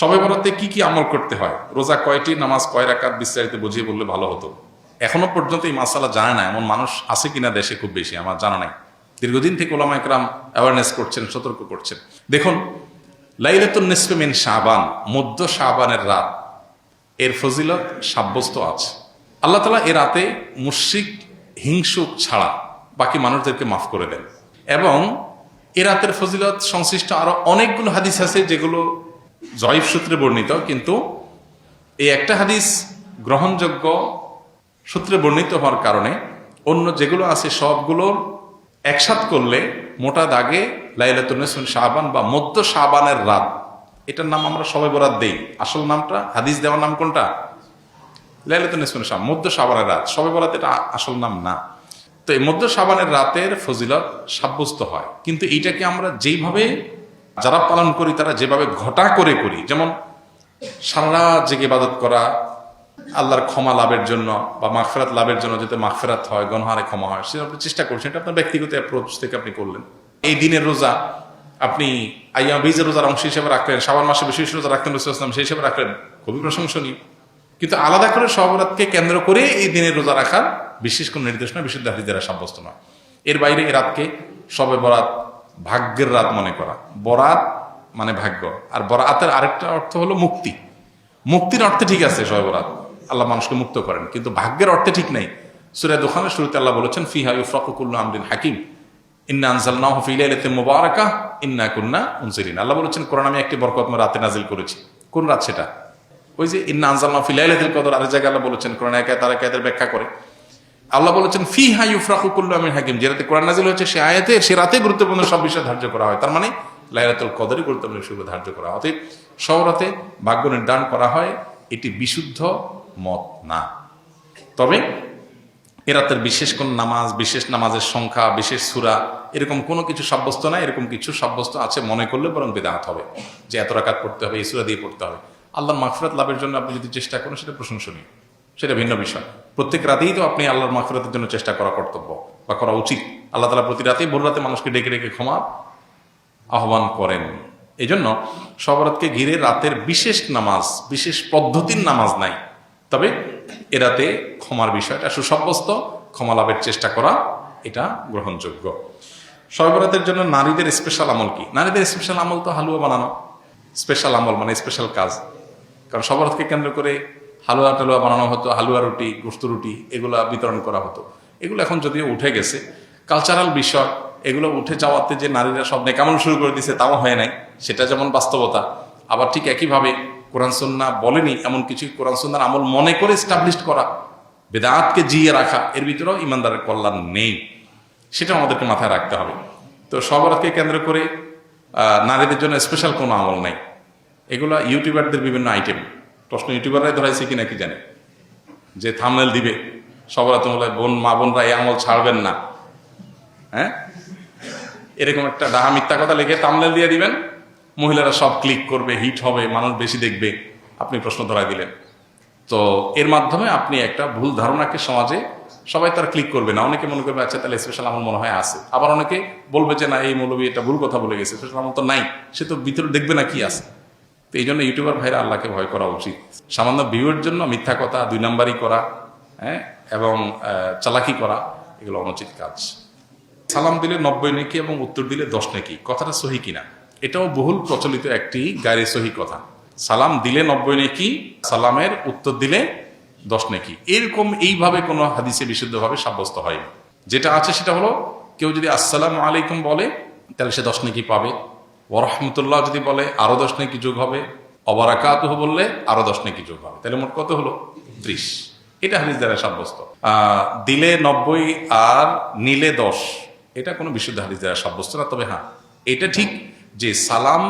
সবে বরাতে কি কি আমল করতে হয়? রোজা কয়টি, নামাজ কয় রাকাত, বিস্তারিত বুঝিয়ে বললে ভালো হতো। এখনও পর্যন্ত এই মাসালা জানে না, এমন মানুষ আছে কিনা দেশে খুব বেশি, আমার জানা নাই। দীর্ঘদিন থেকে ওলামা একরাম অ্যাওয়ারনেস করছেন, সতর্ক করছেন। দেখুন, লাইলাতুন নিসফে মিন শাবান, মধ্য শাবানের রাত, এর ফজিলত সাব্যস্ত আছে। আল্লাহ তালা এ রাতে মুশিক হিংসুক ছাড়া বাকি মানুষদেরকে মাফ করে দেন। এবং এ রাতের ফজিলত সংশ্লিষ্ট আরও অনেকগুলো হাদিস আছে যেগুলো জয়ীফ সূত্রে বর্ণিত, কিন্তু এই একটা হাদিস গ্রহণযোগ্য সূত্রে বর্ণিত হওয়ার কারণে অন্য যেগুলো আছে সবগুলোর একসাথ করলে মোটা দাগে লাইলাতুন শাহবান বা মধ্য শাহবানের রাত। এটার নাম আমরা সবাই বরাত দেই। আসল নামটা, হাদিস দেওয়ার নাম কোনটা? লাইলাতুন শাহ মধ্য শাহবানের রাত। সবাই বরাত এটা আসল নাম না। তো এই মধ্য শাহবানের রাতের ফজিলত সাব্যস্ত হয়। কিন্তু এইটাকে আমরা যেইভাবে যারা পালন করি, তারা যেভাবে ঘটা করে করি, যেমন সারা জেগে ইবাদত করা, আল্লাহর ক্ষমা লাভের জন্য বা মাগফেরাত লাভের জন্য যাতে মাগফেরাত হয়, গণহারে ক্ষমা হয়, সেটা আপনি চেষ্টা করছেন এটা আপনার ব্যক্তিগত অ্যাপ্রোচ থেকে আপনি করলেন। এই দিনের রোজা, আপনি আইয়া বীজের রোজার অংশ হিসেবে রাখলেন শ্রাবণ মাসে বিশেষ রোজা রাখলেন রসুলাম সেই হিসেবে রাখলেন, খুবই প্রশংসনীয়। কিন্তু আলাদা করে সবরাতকে কেন্দ্র করে এই দিনের রোজা রাখার বিশেষ কোনো নির্দেশনা বিশুদ্ধ হাদিস দ্বারা সাব্যস্ত নয়। এর বাইরে এ রাতকে সবে বরাত ভাগ্যের রাত মনে করা। বরাত মানে ভাগ্য। আর বরাতের আরেকটা অর্থ হলো মুক্তি। মুক্তির অর্থে ঠিক আছে সবে বরাত। আল্লাহ মানুষকে মুক্ত করেন। কিন্তু ভাগ্যের অর্থে ঠিক নেই। সুরে দোকানের শুরুতে আল্লাহ বলেছেন, ফিহা ইউফরাকুল্লাহ আমদিন হাকিম। ইন্না আনজালনাহু ফি লাইলাতিন মুবারাকাহ ইন্না কুন্না মুনজিরিন আল্লাহ বলেছেন, কোরআন আমি একটি বরকতময় রাতে নাজিল করেছি। কোন রাত সেটা? ওই যে, ইন্না আনজালনাহু ফি লাইলাতিল কদর। আরেক জায়গায় আল্লাহ বলেছেন, কোরআন একা তার একাদের ব্যাখ্যা করে। আল্লাহ বলেছেন ফি হা ইউফরাকু কুল্লু আমিন হাকিম। যে রাতে কোরআন নাজিল হয়েছে, সে আয়াতে, সে রাতে গুরুত্বপূর্ণ সব বিষয় ধার্য করা হয়। তার মানে লাইলাতুল কদরই গুরুত্বপূর্ণ বিষয় ধার্য করা হয়। অতএব, সব রাতে ভাগ্য নির্ধারণ করা হয়, এটি বিশুদ্ধ মত না। তবে, এ রাতের বিশেষ কোন নামাজ, বিশেষ নামাজের সংখ্যা, বিশেষ সুরা, এরকম কোনো কিছু সাব্যস্ত না, এরকম কিছু সাব্যস্ত আছে মনে করলে বরং বেদাহাত হবে। যে এত রাকাত পড়তে হবে, এই সুরা দিয়ে পড়তে হবে। আল্লাহর মাগফিরাত লাভের জন্য আপনি যদি চেষ্টা করেন, সেটা প্রশংসনীয়। সেটা ভিন্ন বিষয়। প্রত্যেক রাতেই তো আপনি আল্লাহর মাগফিরাতের জন্য চেষ্টা করা কর্তব্য বা করা উচিত। আল্লাহ তালা প্রতি রাতেই ভোর রাতে মানুষকে ডেকে ডেকে ক্ষমা আহ্বান করেন। এই জন্য সবরাতকে ঘিরে রাতের বিশেষ নামাজ, বিশেষ পদ্ধতির নামাজ নাই। তবে এ রাতে ক্ষমার বিষয়টা সুসাব্যস্ত, ক্ষমা লাভের চেষ্টা করা, এটা গ্রহণযোগ্য। সর্বরাতের জন্য নারীদের স্পেশাল আমল কি? নারীদের স্পেশাল আমল তো হালুয়া বানানো। স্পেশাল আমল মানে স্পেশাল কাজ। কারণ সবরাতকে কেন্দ্র করে হালুয়া টালুয়া বানানো হতো, হালুয়া রুটি, গোস্ত রুটি, এগুলা বিতরণ করা হতো। এগুলো এখন যদিও উঠে গেছে কালচারাল বিষয়, এগুলো উঠে যাওয়াতে যে নারীরা সব নেকামন শুরু করে দিছে তাও হয় নাই, সেটা যেমন বাস্তবতা, আবার ঠিক একইভাবে কোরআন সন্না বলেনি, এমন কিছু কোরআন সন্ন্যার আমল মনে করে স্টাবলিশ করা, বেদাতকে জিয়ে রাখা, এর ভিতরেও ইমানদারের কল্যাণ নেই, সেটা আমাদেরকে মাথায় রাখতে হবে। তো সবরাতকে কেন্দ্র করে নারীদের জন্য স্পেশাল কোনো আমল নাই। এগুলো ইউটিউবারদের বিভিন্ন আইটেম প্রশ্ন ইউটিউবাররাই ধরাইছে কিনা কি জানে। যে থামনেল দিবে সবরাত হলে বোন, মা, বোনরা এই আমল ছাড়বেন না। হ্যাঁ? এরকম একটা ডাহা মিথ্যা কথা লিখে তামলেল দিয়ে দিবেন, মহিলারা সব ক্লিক করবে হিট হবে, মানুষ বেশি দেখবে। আপনি প্রশ্ন ধরাই দিলেন। তো এর মাধ্যমে আপনি একটা ভুল ধারণাকে সমাজে সবাই তার ক্লিক করবে না। অনেকে মনে করবে আচ্ছা তাহলে স্পেশাল আমল মনে হয় আছে। আবার অনেকে বলবে যে, না, এই মৌলবী এটা ভুল কথা বলে গেছে স্পেশাল আমল তো নাই, সে তো ভিতরে দেখবে না কি আছে। তো এই জন্য ইউটিউবার ভাইরা আল্লাহকে ভয় করা উচিত। সামান্য ভিউয়ের জন্য মিথ্যা কথা, দুই নাম্বারই করা হ্যাঁ এবং চালাকি করা, এগুলো অনুচিত কাজ। সালাম দিলে নব্বই নেকি এবং উত্তর দিলে দশ নেকি, কথাটা সহি কিনা? এটাও বহুল প্রচলিত একটি গায়ে সহি কথা। সালাম দিলে নব্বই নেকি, সালামের উত্তর দিলে দশ নেকি। এরকম এইভাবে কোনো হাদিসে বিশুদ্ধভাবে সাব্যস্ত হয়নি। যেটা আছে সেটা হলো, কেউ যদি আসসালাম আলাইকুম বলে, তাহলে সে দশ নেকি পাবে। ওরহমতুল্লাহ যদি বলে, আরও দশ নেকি যোগ হবে? অবরাকাত বললে, আরও দশ নেকি যোগ হবে। তাহলে মোট কত হলো? ত্রিশ। এটা হাদিস দ্বারা সাব্যস্ত। দিলে নব্বই আর নিলে দশ। এটা কোনো বিশুদ্ধ হাদিস দ্বারা সাব্যস্ত না, তবে হ্যাঁ। এটা ঠিক যে সালাম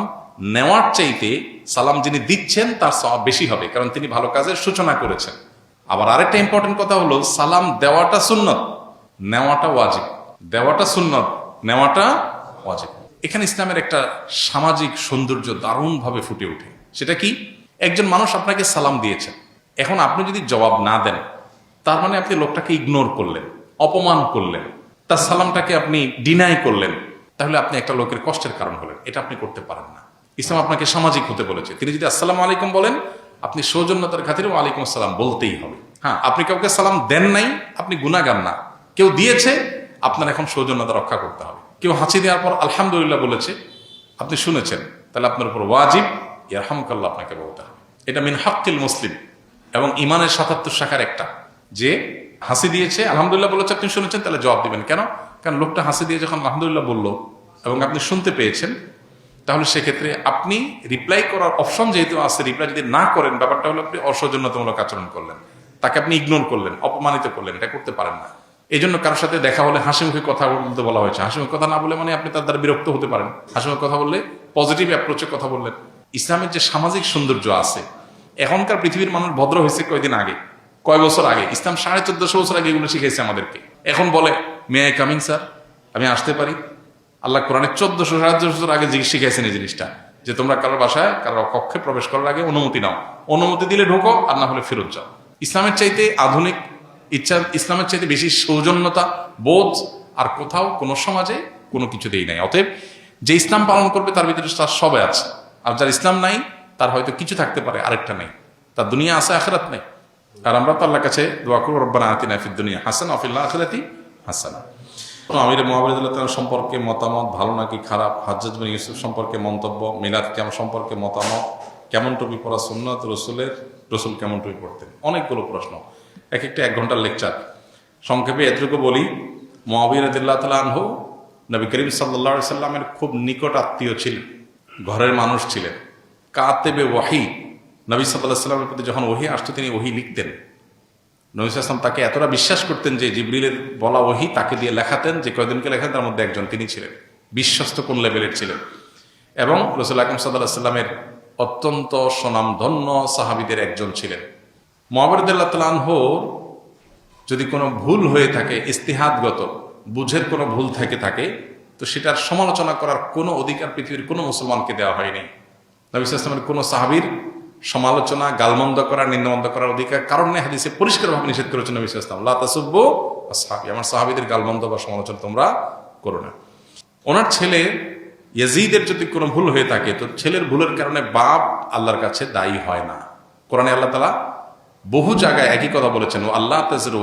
নেওয়ার চাইতে সালাম যিনি দিচ্ছেন, তার সব বেশি হবে, কারণ তিনি ভালো কাজের সূচনা করেছেন। আবার আরেকটা ইম্পর্টেন্ট কথা হলো, সালাম দেওয়াটা সুন্নত, নেওয়াটা ওয়াজিব। দেওয়াটা সুন্নত, নেওয়াটা ওয়াজিব। এখানে ইসলামের একটা সামাজিক সৌন্দর্য দারুণভাবে ফুটে ওঠে। সেটা কি? একজন মানুষ আপনাকে সালাম দিয়েছেন এখন আপনি যদি জবাব না দেন, তার মানে আপনি লোকটাকে ইগনোর করলেন, অপমান করলেন, তার সালামটাকে আপনি ডিনাই করলেন, তাহলে আপনি একটা লোকের কষ্টের কারণ হলেন। এটা আপনি করতে পারেন না। ইসলাম আপনাকে সামাজিক হতে বলেছে। তিনি যদি আসসালামু আলাইকুম বলেন, আপনি সৌজন্যতার খাতিরে ওয়ালাইকুম আসসালাম বলতেই হবে। হ্যাঁ আপনি কাউকে সালাম দেন নাই, আপনি গুণাগান না। কেউ দিয়েছে, আপনার এখন সৌজন্যতা রক্ষা করতে হবে। কেউ হাসি দেওয়ার পর আলহামদুলিল্লাহ বলেছে, আপনি শুনেছেন, তাহলে আপনার উপর ওয়াজিব, ইয়ারহামকাল্লাহ আপনাকে বলতে হবে। এটা মিন হাক্কিল মুসলিম এবং ইমানের সাতাত্তর শাখার একটা। যে হাসি দিয়েছে, আলহামদুলিল্লাহ বলেছে, আপনি শুনেছেন, তাহলে জবাব দিবেন। কেন? কারণ লোকটা হাসি দিয়ে যখন আলহামদুলিল্লাহ বলল এবং আপনি শুনতে পেয়েছেন, তাহলে সেক্ষেত্রে আপনি রিপ্লাই করার অপশন যেহেতু আছে রিপ্লাই যদি না করেন, ব্যাপারটা হলো আপনি অসৌজন্যতামূলক আচরণ করলেন। তাকে আপনি ইগনোর করলেন, অপমানিত করলেন, এটা করতে পারেন না। এই জন্য কারোর সাথে দেখা হলে হাসি মুখে কথা বলতে বলা হয়েছে। হাসি মুখে কথা না বলে মানে আপনি তার দ্বারা বিরক্ত হতে পারেন। হাসি মুখে কথা বললে পজিটিভ অ্যাপ্রোচে কথা বললেন। ইসলামের যে সামাজিক সৌন্দর্য আছে, এখনকার পৃথিবীর মানুষ ভদ্র হয়েছে কয়দিন আগে? কয় বছর আগে? ইসলাম সাড়ে চোদ্দশো বছর আগে এগুলো শিখেছে আমাদেরকে। এখন বলে মে আই কামিং স্যার আমি আসতে পারি। আল্লাহ কোরআনের চোদ্দশো চোদ্দশো বছর আগে শিখেছেন এই জিনিসটা, যে তোমরা কারোর বাসায়, কারোর কক্ষে প্রবেশ করার আগে অনুমতি নাও। অনুমতি দিলে ঢোকো, আর না হলে ফেরত যাও। ইসলামের চাইতে আধুনিক ইচ্ছা, ইসলামের চাইতে বেশি সৌজন্যতা, বোধ আর কোথাও কোনো সমাজে কোনো কিছুতেই নাই। অতএব যে ইসলাম পালন করবে তার ভিতরে তার সবাই আছে। আর যার ইসলাম নাই, তার হয়তো কিছু থাকতে পারে, আরেকটা নেই। তার দুনিয়া আছে, আখেরাত নেই। আর আমরা তো আল্লাহর কাছে দোয়া করব, রব্বানা দুনিয়া হাসান অফিল্লা আখেরাতি হাসানা। আমির মোহাম্মদুল্লাহ সম্পর্কে মতামত, ভালো নাকি খারাপ? হাজ্জাজ ইউসুফ সম্পর্কে মন্তব্য, মিলাদ কেমন সম্পর্কে মতামত? কেমন টুপি পরা সুন্নত? রসুলের, রসুল কেমন টুপি পড়তেন অনেকগুলো প্রশ্ন। এক একটা এক ঘণ্টার লেকচার সংক্ষেপে এতটুকু বলি, মহাবীর আদিল্লাহ তালা আনহু নবী করিম সাল্লা সাল্লামের খুব নিকট আত্মীয় ছিলেন, ঘরের মানুষ ছিলেন। কাতেবে ওয়াহি, নবী সাল্লাহ সাল্লামের প্রতি যখন ওহি আসতো, তিনি ওহি লিখতেন। নবী সাল্লাম তাকে এতটা বিশ্বাস করতেন যে জিবরিলের বলা ওহি তাকে দিয়ে লেখাতেন, যে কয়দিনকে লেখাতেন, তার মধ্যে একজন তিনি ছিলেন, বিশ্বস্ত কোন লেভেলের ছিলেন। এবং রসুল আকরম সাল্লাহ সাল্লামের অত্যন্ত স্বনামধন্য সাহাবিদের একজন ছিলেন। মোহাম্মদুল্লাহ তালানহর যদি কোনো ভুল হয়ে থাকে, ইস্তিহাদগত, বুঝের কোনো ভুল থেকে থাকে, তো সেটার সমালোচনা করার কোনো অধিকার পৃথিবীর কোনো মুসলমানকে দেওয়া হয়নি। নবী ইসলামের কোনো সাহাবির সমালোচনা, গালমন্দ করা, নিন্দমন্দ করার অধিকার কারণে হাদিসে পরিষ্কারভাবে নিষেধ করেছেন নবী ইসলাম আল্লাহ তাসুব্ব সাহাবি আমার সাহাবিদের গালমন্দ বা সমালোচনা তোমরা করো না। ওনার ছেলে ইয়াজিদের যদি কোনো ভুল হয়ে থাকে, তো ছেলের ভুলের কারণে বাপ আল্লাহর কাছে দায়ী হয় না। কোরআনে আল্লাহ তালা বহু জায়গায় একই কথা বলেছেন ও আল্লাহ তাজর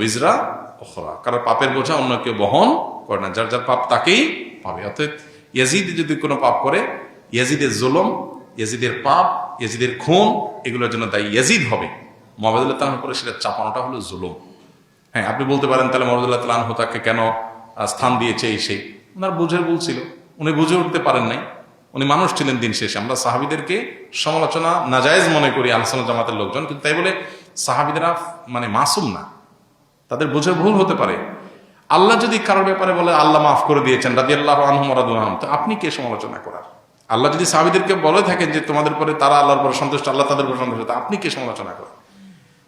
উইজরা ওখরা কারণ পাপের বোঝা অন্য কেউ বহন করে না, যার যার পাপ তাকেই পাবে। অর্থাৎ ইয়াজিদ যদি কোনো পাপ করে, ইয়াজিদের জুলম, ইয়াজিদের পাপ, ইয়াজিদের খুন, এগুলোর জন্য দায়ী ইয়াজিদ হবে। মোহাম্মদুল্লাহ তালার উপরে সেটা চাপানোটা হলো জুলুম। হ্যাঁ আপনি বলতে পারেন তাহলে মোহাম্মদুল্লাহ তালাহ তাকে কেন স্থান দিয়েছে এই সেই? ওনার বুঝের ভুল ছিল। উনি বুঝে উঠতে পারেন নাই। উনি মানুষ ছিলেন দিন শেষে। আমরা সাহাবিদেরকে সমালোচনা নাজায়েজ মনে করি, আলোচনা জামাতের লোকজন, কিন্তু তাই বলে সাহাবিদেরা মানে মাসুম না। তাদের বুঝে ভুল হতে পারে। আল্লাহ যদি কারোর ব্যাপারে বলে, আল্লাহ মাফ করে দিয়েছেন রাজি আল্লাহ আনহম তো আপনি কে সমালোচনা করার? আল্লাহ যদি সাহাবিদেরকে বলে থাকেন যে, তোমাদের পরে তারা আল্লাহর পরে সন্তুষ্ট, আল্লাহ তাদের পরে সন্তুষ্ট আপনি কে সমালোচনা করেন?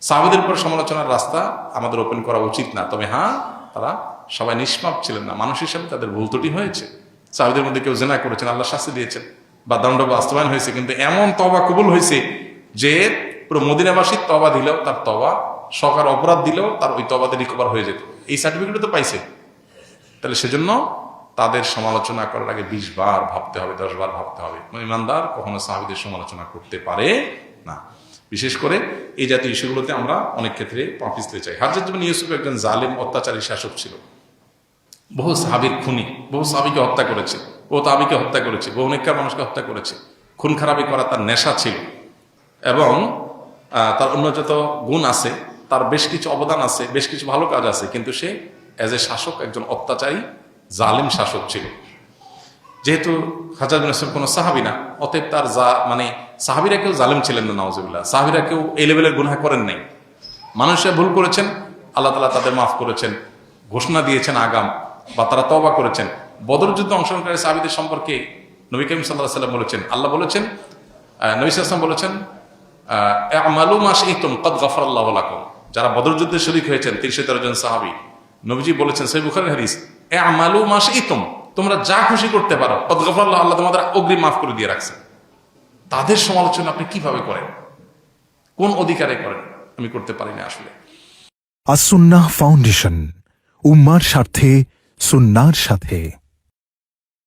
সাহাবিদের উপর সমালোচনার রাস্তা আমাদের ওপেন করা উচিত না। তবে হ্যাঁ তারা সবাই নিষ্পাপ ছিলেন না। মানুষ হিসেবে তাদের ভুল ত্রুটি হয়েছে। সাহাবিদের মধ্যে কেউ জেনা করেছেন, আল্লাহ শাস্তি দিয়েছেন। বা দণ্ড বাস্তবায়ন হয়েছে, কিন্তু এমন তবা কবুল হয়েছে যে পুরো মদিনাবাসী তবা দিলেও তার তবা সকার অপরাধ দিলেও তার ওই তবাতে রিকভার হয়ে যেত। এই সার্টিফিকেট তো পাইছে। তাহলে সেজন্য তাদের সমালোচনা করার আগে বিশ বার ভাবতে হবে, দশ বার ভাবতে হবে। ইমানদার কখনো সাহাবিদের সমালোচনা করতে পারে না। বিশেষ করে এই জাতীয় ইস্যুগুলোতে আমরা অনেক ক্ষেত্রে পা চাই। হাজার জীবন ইউসুফ একজন জালিম, অত্যাচারী শাসক ছিল। বহু সাহাবির খুনি, বহু সাহাবিকে হত্যা করেছে, বহু তাবিকে হত্যা করেছে, বহু নেককার মানুষকে হত্যা করেছে। খুন খারাপি করা তার নেশা ছিল। এবং তার অন্য যত গুণ আছে, তার বেশ কিছু অবদান আছে, বেশ কিছু ভালো কাজ আছে, কিন্তু সে অ্যাজ এ শাসক, একজন অত্যাচারী, জালিম শাসক ছিল। যেহেতু হাজার ইসলাম কোনো সাহাবি না, অতএব তার যা মানে সাহাবিরা কেউ জালিম ছিলেন না নওয়াজুবিল্লাহ সাহাবিরা কেউ এই লেভেলের গুনাহ করেন নাই। মানুষরা ভুল করেছেন, আল্লাহ তালা তাদের মাফ করেছেন, ঘোষণা দিয়েছেন আগাম। বা তারা তবা করেছেন। বদর যুদ্ধ অংশগ্রহণকারী সাহাবিদের সম্পর্কে নবী করিম সাল্লাহ সাল্লাম বলেছেন, আল্লাহ বলেছেন নবী সাল্লাম বলেছেন আমালু মাস ইতুম কদ গফর আল্লাহ লাকুম। যারা বদর যুদ্ধে শরিক হয়েছেন তিনশো তেরো জন সাহাবি, নবীজি বলেছেন সেই বুখারি হাদিস এ আমালু মাস ইতুম তোমরা যা খুশি করতে পারো, কদ গফর আল্লাহ আল্লাহ তোমাদের অগ্রিম মাফ করে দিয়ে রাখছেন তাদের সমালোচনা আপনি কীভাবে করেন? কোন অধিকারে করেন? আমি করতে পারি না আসলে। আসুন্নাহ ফাউন্ডেশন, উম্মার স্বার্থে সুন্নার সাথে।